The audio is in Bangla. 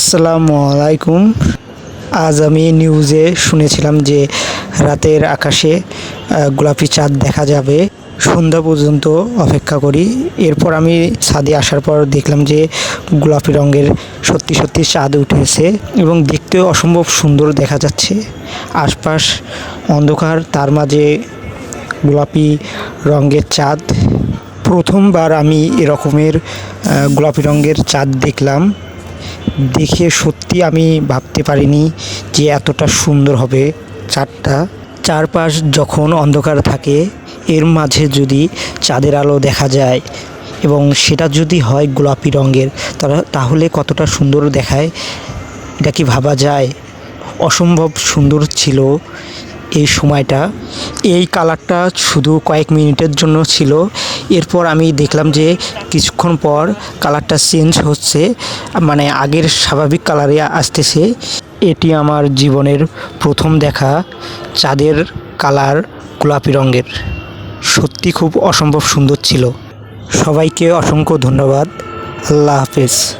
আসসালামু আলাইকুম। আজ আমি নিউজে শুনেছিলাম যে রাতের আকাশে গোলাপি চাঁদ দেখা যাবে। সন্ধ্যা পর্যন্ত অপেক্ষা করি। এরপর আমি ছাদে আসার পর দেখলাম যে গোলাপি রঙের সত্যি সত্যি চাঁদ উঠেছে এবং দেখতেও অসম্ভব সুন্দর দেখা যাচ্ছে। আশপাশ অন্ধকার, তার মাঝে গোলাপি রঙের চাঁদ। প্রথমবার আমি এরকমের গোলাপি রঙের চাঁদ দেখলাম। দেখে সত্যি আমি ভাবতে পারিনি যে এতটা সুন্দর হবে চাঁদটা। চারপাশ যখন অন্ধকার থাকে, এর মাঝে যদি চাঁদের আলো দেখা যায় এবং সেটা যদি হয় গোলাপি রঙের তাহলে কতটা সুন্দর দেখায়? এটা কি ভাবা যায়? অসম্ভব সুন্দর ছিল এই সময়টা। এই কালারটা শুধু কয়েক মিনিটের জন্য ছিল। এরপর আমি দেখলাম যে কিছুক্ষণ পর কালারটা চেঞ্জ হচ্ছে মানে আগের স্বাভাবিক কালারে আসতেছে। এটি আমার জীবনের প্রথম দেখা চাঁদের কালার গোলাপি রঙের। সত্যি খুব অসম্ভব সুন্দর ছিল। সবাইকে অসংখ্য ধন্যবাদ। আল্লাহ হাফেজ।